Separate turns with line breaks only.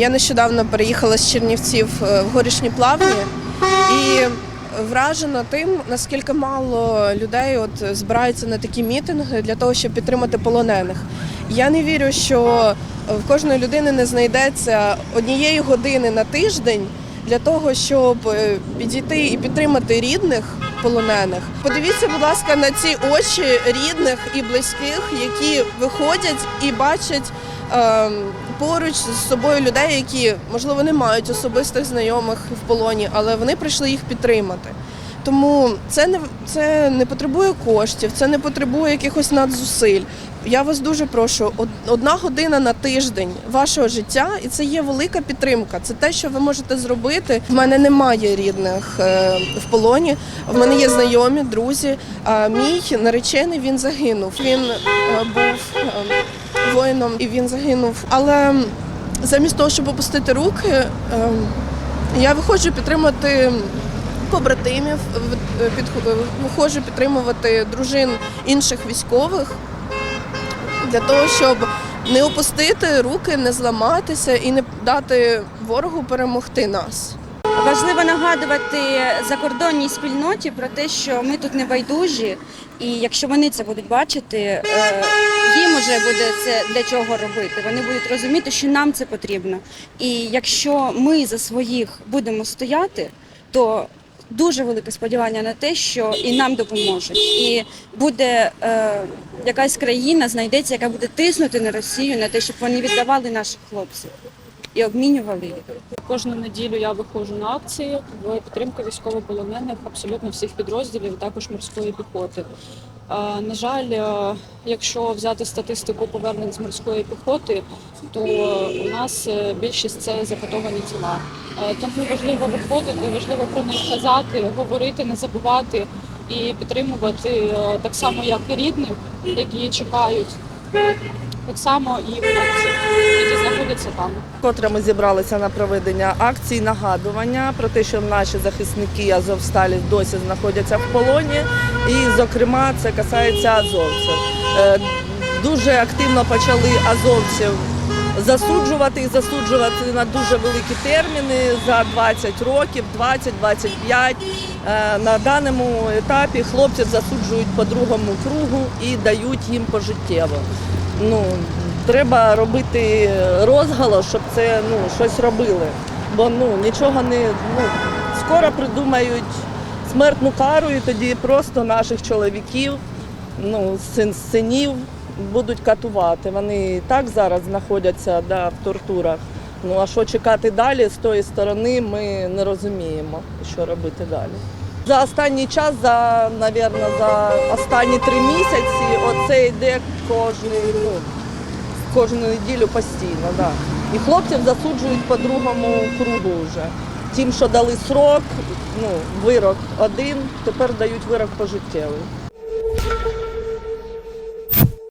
Я нещодавно переїхала з Чернівців е, в горішні плавні і вражена тим, наскільки мало людей от збираються на такі мітинги для того, щоб підтримати полонених. Я не вірю, що в кожної людини не знайдеться однієї години на тиждень для того, щоб е, підійти і підтримати рідних полонених. Подивіться, будь ласка, на ці очі рідних і близьких, які виходять і бачать поруч з собою людей, які можливо не мають особистих знайомих в полоні, але вони прийшли їх підтримати. Тому це не це не потребує коштів, це не потребує якихось надзусиль. Я вас дуже прошу, одна година на тиждень вашого життя, і це є велика підтримка. Це те, що ви можете зробити. В мене немає рідних е, в полоні. В мене є знайомі, друзі. А мій наречений він загинув. Він е, був е, воїном і він загинув. Але замість того, щоб опустити руки, е, я виходжу підтримати побратимів, е, під- виходжу підтримувати дружин інших військових для того, щоб не опустити руки, не зламатися і не дати ворогу перемогти нас.
Важливо нагадувати закордонній спільноті про те, що ми тут не байдужі, і якщо вони це будуть бачити, е, їм вже буде це для чого робити. Вони будуть розуміти, що нам це потрібно. І якщо ми за своїх будемо стояти, то дуже велике сподівання на те, що і нам допоможуть. І буде е, якась країна, знайдеться, яка буде тиснути на Росію на те, щоб вони віддавали наших хлопців і обмінювали.
Кожну неділю я виходжу на акції в підтримку військовополонених абсолютно всіх підрозділів, також морської піхоти. Е, На жаль, е, якщо взяти статистику повернень з морської піхоти, то у нас е, більшість це закатовані тіла. Тому важливо виходити, важливо про них казати, говорити, не забувати і підтримувати так само, як і рідних, які чекають, так само і в які знаходяться там.
Котре ми зібралися на проведення акції нагадування про те, що наші захисники Азовсталі досі знаходяться в полоні, і, зокрема, це касається азовців. Е, Дуже активно почали азовців засуджувати і засуджувати на дуже великі терміни за 20 років, 20-25. Е, На даному етапі хлопців засуджують по другому кругу і дають їм пожиттєво. Ну, треба робити розголос, щоб це ну, щось робили. Бо ну, нічого не ну, скоро придумають смертну кару, і тоді просто наших чоловіків, ну, син, синів будуть катувати. Вони і так зараз знаходяться да, в тортурах. Ну а що чекати далі з тої сторони, ми не розуміємо, що робити далі. За останній час, за, навірно, за останні три місяці, оце йде кожний, ну, кожну неділю постійно. Да. І хлопців засуджують по другому кругу вже. Тим, що дали срок, ну, вирок один, тепер дають вирок пожиттєвий.